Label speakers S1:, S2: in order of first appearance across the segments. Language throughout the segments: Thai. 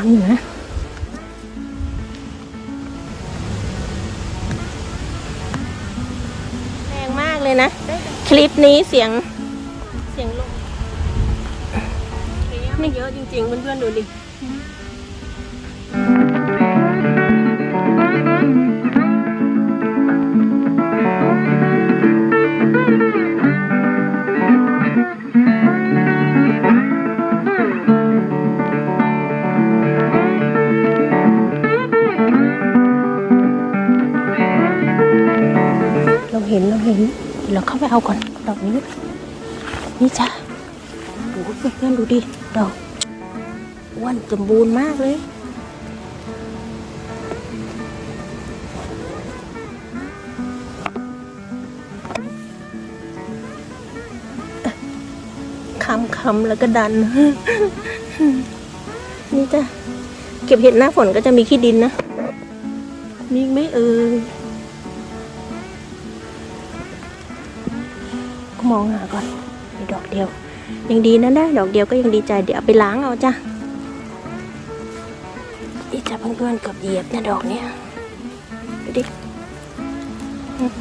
S1: ามอยู่นะแรงมากเลยนะ คลิปนี้เสียง เสียงลมไม่เยอะจริงๆเพื่อนๆดูดิ เอาก่อน ดอกนี้ นี่จ้ะโอ้โหเพื่อนๆดูดิ ดอกอ้วนสมบูรณ์มากเลยคำคำแล้วก็ดัน นี่จ้ะ เก็บเห็ดหน้าฝนก็จะมีขี้ดินนะ มีไหมเอ่ย มองหาก่อนมีดอกเดียว ยังดีนะได้ดอกเดียวก็ยังดีใจเดี๋ยวไปล้างเอาจ้ะนี่จ้ะเพื่อนๆเกับเหยียบนะดอกเนี้ยดูดิอืม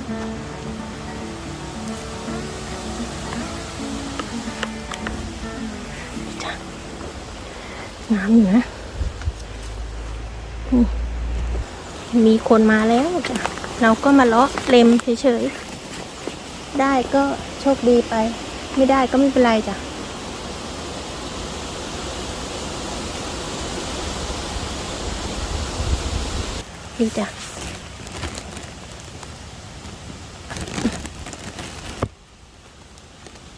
S1: นี่จ้ะงามอยู่นะมมีคนมาแล้วจ้ะเราก็มาเลาะเล็มเฉยๆ ได้ก็ โชคดีไป ไม่ได้ก็ไม่เป็นไรจ้ะดีจ้ะ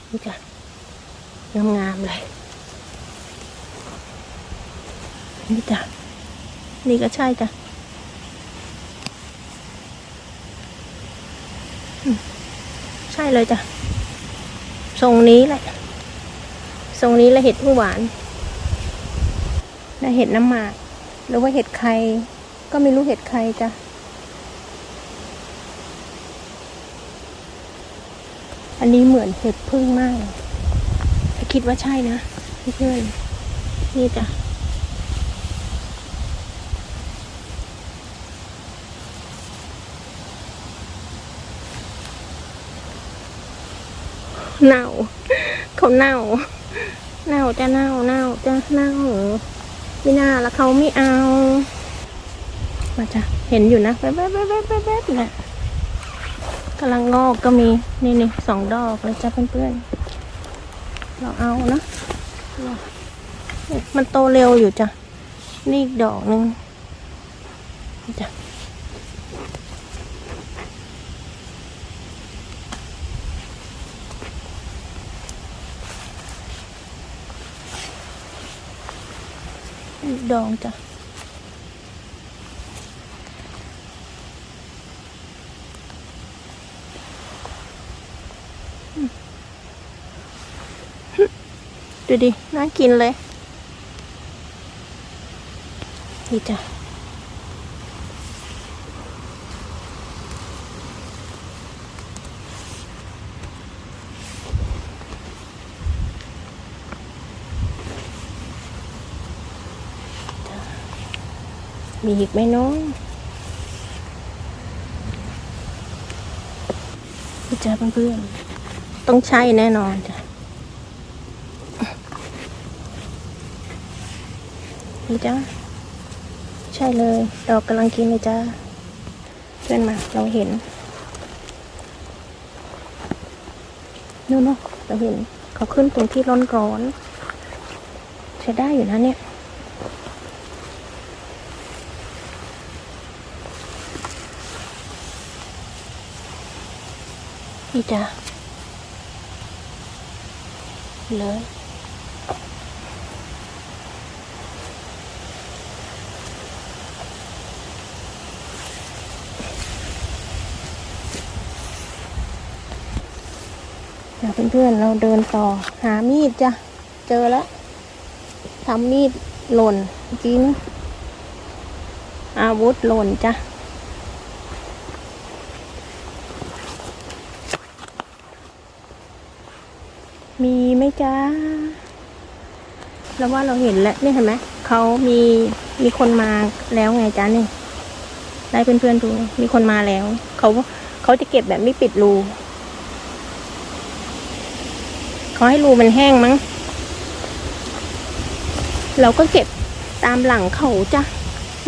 S1: นี่จ้ะงามๆเลย นี่จ้ะ นี่ก็ใช่จ้ะใช่เลยจ้ะ ทรงนี้แหละ ทรงนี้และเห็ดผู้หวาน และเห็ดน้ำหมาก หรือว่าเห็ดใครก็ไม่รู้เห็ดใครจ้ะอันนี้เหมือนเห็ดพึ่งมากคิดว่าใช่นะเพื่อนนี่จ้ะ เน่าเขาเน่า เน่าจะเน่าเน่าจะเน่าไม่น่าแล้วเขาไม่เอา มาจ้ะเห็นอยู่นะแป๊บแป๊บแป๊บแป๊บแป๊บแป๊บนะกำลังงอกก็มีนี่นี่สองดอกเลยจ้ะเพื่อนๆเราเอานะมันโตเร็วอยู่จ้ะนี่อีกดอกหนึ่งจ้ะ ดองจ้ะดูดิ น่ากินเลยนี่จ้ะ มีอีกไหมน้องจ้าเพื่อนๆต้องใช่แน่นอนจ้ะนี่จ้าใช่เลย ดอกกำลังกินเลยจ้าเพื่อนมาเราเห็นนู่นๆเราเห็น เขาขึ้นตรงที่ร้อนๆใช้ได้อยู่นะเนี่ย นี่จ้ะเลยเพื่อนๆเราเดินต่อหามีดจ้ะ เจอแล้วทำมีดหล่นเมื่อกี้นอาวุธหล่นจ้ะ มี ไหมจ้าแล้วว่าเราเห็นแล้วนี่เห็นไหมเขามีมีคนมาแล้วไงจ้านี่ได้เพื่อนๆดูมีคนมาแล้วเขาเขาจะเก็บแบบไม่ปิดรูเขาให้รูมันแห้งมั้ง เราก็เก็บตามหลังเขาจ้ะ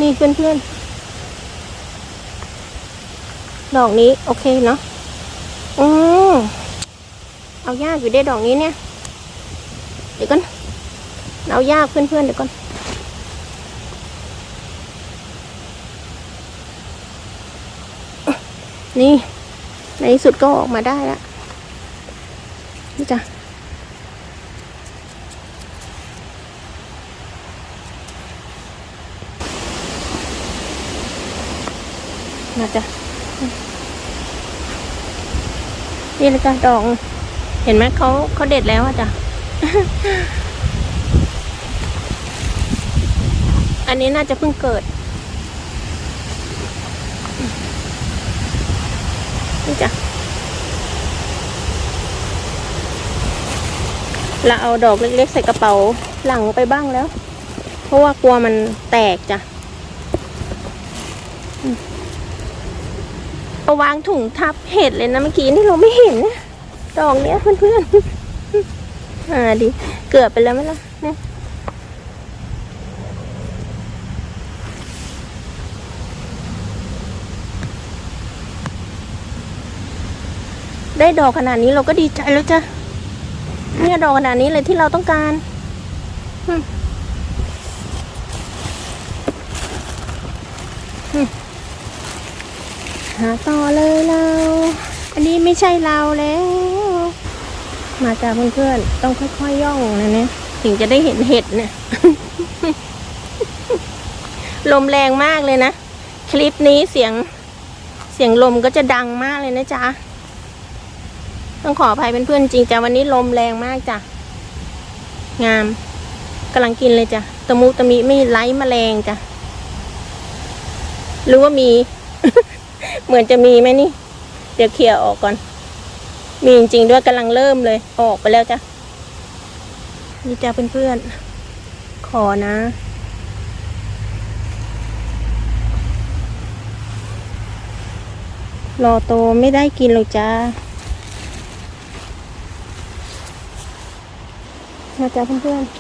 S1: นี่เพื่อนๆ ดอกนี้โอเคเนาะอืมเอายากอยู่ได้ดอกนี้เนี่ย เดี๋ยวก่อนเอายากเพื่อนๆเดี๋ยวก่อนนี่ ในที่สุดก็ออกมาได้แล้วนี่จ้ะมาจ้ะนี่เลยจ้ะดอกเห็นไหมเขาเขาเด็ดแล้วอะจ้ะ อันนี้น่าจะเพิ่งเกิด นี่จ้ะเราเอาดอกเล็กๆใส่กระเป๋าหลังไปบ้างแล้ว เพราะว่ากลัวมันแตกจ้ะเอาวางถุงทับเห็ดเลยนะเมื่อกี้นี่เราไม่เห็นนะดอกเนี้ยเพื่อนๆ อ่าดิเกือบไปแล้วไหมล่ะเนี่ยได้ดอกขนาดนี้เราก็ดีใจแล้วจ้ะเนี่ยดอกขนาดนี้เลยที่เราต้องการหืมหาต่อเลยเรา อันนี้ไม่ใช่เราแล้ว มาจากเพื่อนๆ ต้องค่อยๆย่องนะเนี่ยถึงจะได้เห็นเห็ดเนี่ย ลมแรงมากเลยนะ คลิปนี้เสียงเสียงลมก็จะดังมากเลยนะจ๊ะ ต้องขออภัยเพื่อนๆจริงจ้ะวันนี้ลมแรงมากจ้ะ งามกำลังกินเลยจ้ะตะมุตะมิไม่ไล่แมลงจ้ะ หรือว่ามี เหมือนจะมีไหมนี่ เดี๋ยวเคลียร์ออกก่อน มีจริงๆด้วยกำลังเริ่มเลย ออกไปแล้วจ้ะ นี่จ้ะเพื่อนๆ ขอนะ รอโตไม่ได้กินหรอกจ้ามาจ้ะเพื่อนๆ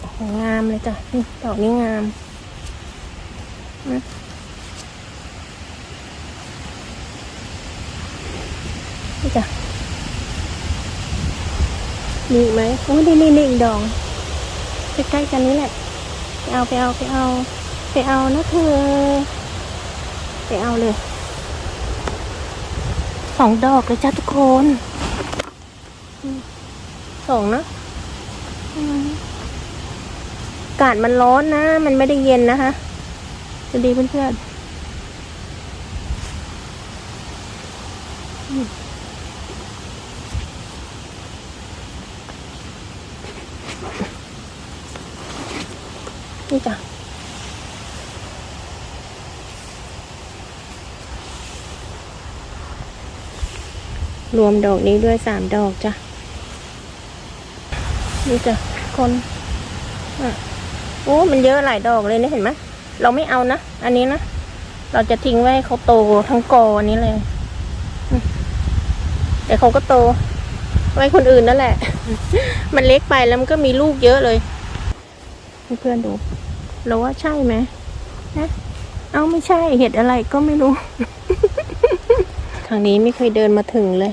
S1: โอ้โห งามเลยจ้ะนี่ดอกนี้งามนะนี่จ้ะมีไหมโอ้ยนี่นี่นี่อีกดอกใกล้ๆกันนี้แหละ ไปเอาไปเอาไปเอา ไปเอานะเธอ ไปเอาเลยสองดอกเลยจ้าทุกคนสองนะอืมากาศมันร้อนนะ มันไม่ได้เย็นนะคะจะดีเพื่อนๆอืมนี่จ้ะรวมดอกนี้ด้วยสามดอกจ้ะ นี่จ้ะ คนอะ โอ้มันเยอะหลายดอกเลยเนี่ยเห็นไหมเราไม่เอานะ อันนี้นะ เราจะทิ้งไว้ให้เขาโตทั้งกออันนี้เลย แต่เขาก็โต ไว้คนอื่นนั่นแหละ มันเล็กไปแล้วมันก็มีลูกเยอะเลย เพื่อนดูเราว่าใช่ไหมนะเอาไม่ใช่เห็ดอะไรก็ไม่รู้ ทางนี้ไม่เคยเดินมาถึงเลย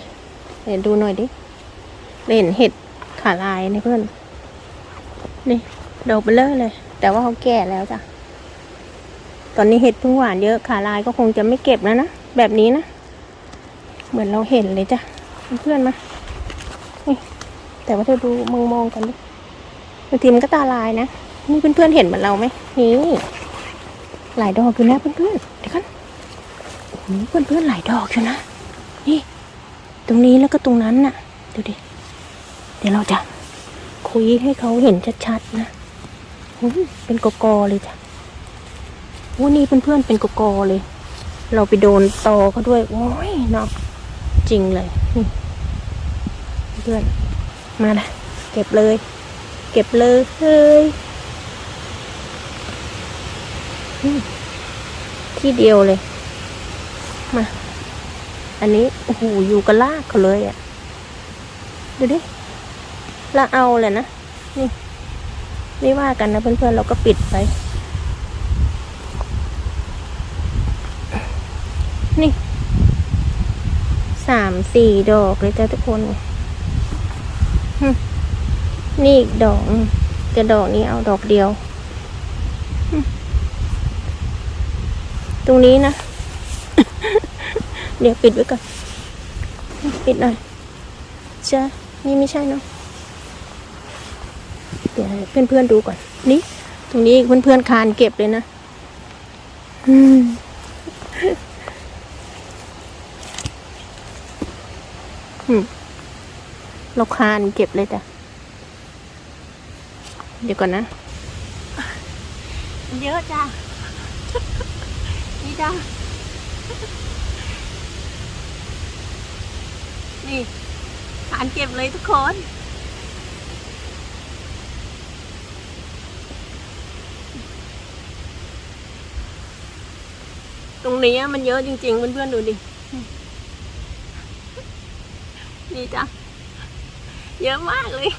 S1: เดี๋ยวดูหน่อยดิเราเห็นเห็ดขาลายนะเพื่อน นี่ ดอกเบเลอร์เลย แต่ว่าเขาแก่แล้วจ้ะ ตอนนี้เห็ดพิ่งหวานเยอะขาลายก็คงจะไม่เก็บแล้วนะ แบบนี้นะ เหมือนเราเห็นเลยจ้ะ เพื่อนมานี่แต่ว่าเธอดูมองมองกันดิบางทีมันก็ตาลายนะ นี่เพื่อนๆเห็นเหมือนเราไหมนี่หลายดอกอยู่นะเพื่อนๆเดี๋ยวกันโอ้โหเพื่อนหลายดอกอยู่นะ นี่ ตรงนี้แล้วก็ตรงนั้นน่ะ ดูดิ เดี๋ยวเราจะคุยให้เขาเห็นชัดๆนะ เป็นกกอๆเลยจ้ะโอ้นี่เพื่อนๆเป็นกกอๆเลย เราไปโดนตอเขาด้วย โอ้ยเนาะจริงเลยนี่เพื่อนมาละเก็บเลย เก็บเลยเฮ้ยที่เดียวเลย มา อันนี้โอ้โหอยู่กับลากเขาเลยอะ่ะ ดูดิละเอาเลยนะ นี่ ไม่ว่ากันนะเพื่อนๆเราก็ปิดไป นี่สามสี่ดอกเลยจ้าทุกคนนี่อีกดอกหนึ่งแต่ดอกนี้เอาดอกเดียว ตรงนี้นะ เดี๋ยวปิดไว้ก่อน ปิดหน่อยใช่นี่ไม่ใช่เนาะ ดี๋ยวให้เพื่อนๆดูก่อน นี่ ตรงนี้เพื่อนๆคานเก็บเลยนะอืมเราคานเก็บเลยจ้ะเดี๋ยวก่อนนะ เยอะจ้ะนี่จ้ะนี่คานเก็บเลยทุกคน ตรงนี้มันเยอะจริงๆ เพื่อนๆดูดิ นี่จ้ะ เยอะมากเลย